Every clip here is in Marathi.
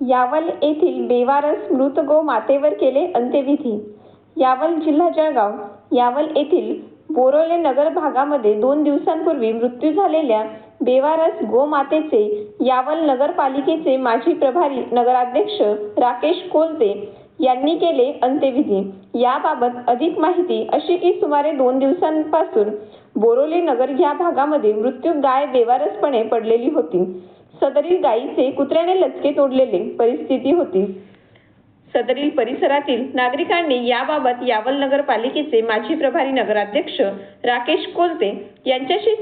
यावल येथील बेवारस मृत गो मातेवर केले अंत्यविधी. यावल जिल्हा जळगाव. यावल येथील बोरोले नगर भागामध्ये दोन दिवसांपूर्वी मृत्यू झालेल्या बेवारस गोमातेचे यावल नगरपालिकेचे माजी प्रभारी नगराध्यक्ष राकेश कोलते यांनी केले अंत्यविधी. याबाबत अधिक माहिती अशी की सुमारे दोन दिवसांपासून बोरोले नगर या भागामध्ये मृत्यू गाय बेवारसपणे पडलेली होती. सदरील गायीचे कुत्र्याने लचके तोडलेले परिस्थिती होती. सदरील परिसरातील नागरिकांनी याबाबत यावल नगरपालिकेचे माजी प्रभारी नगराध्यक्ष राकेश कोलते यांच्याशी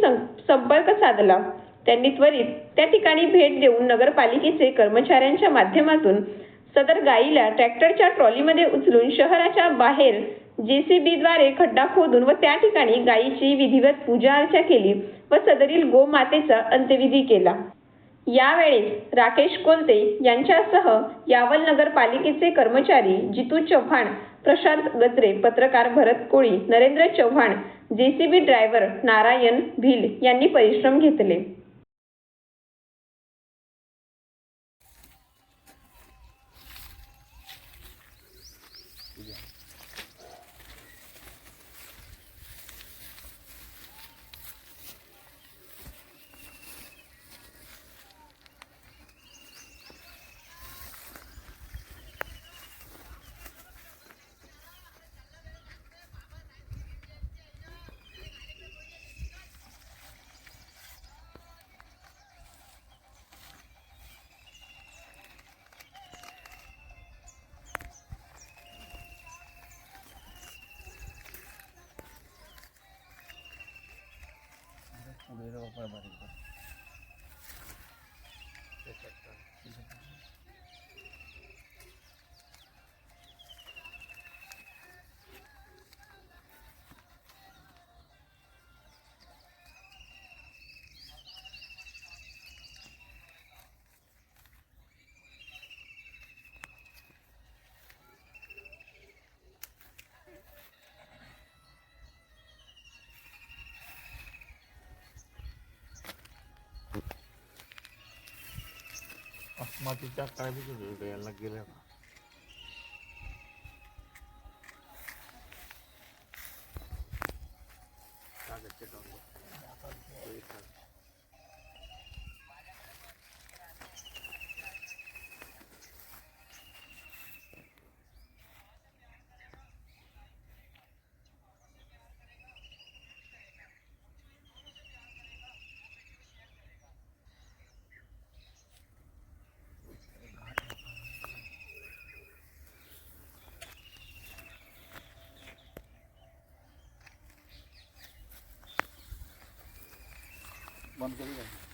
संपर्क साधला. त्यांनी त्वरित त्या ठिकाणी भेट देऊन नगरपालिकेचे कर्मचाऱ्यांच्या माध्यमातून सदर गायीला ट्रॅक्टरच्या ट्रॉलीमध्ये उचलून शहराच्या बाहेर जेसीबीद्वारे खड्डा खोदून व त्या ठिकाणी गायीची विधिवत पूजा अर्चा केली व सदरील गोमातेचा अंत्यविधी केला. यावेळी राकेश कोलते यांच्यासह यावल नगरपालिकेचे कर्मचारी जितू चव्हाण प्रशांत गत्रे पत्रकार भरत कोळी नरेंद्र चव्हाण जेसीबी ड्रायव्हर नारायण भिल यांनी परिश्रम घेतले. બરાબર मातीच्या काय याला गेल्या बंद करू का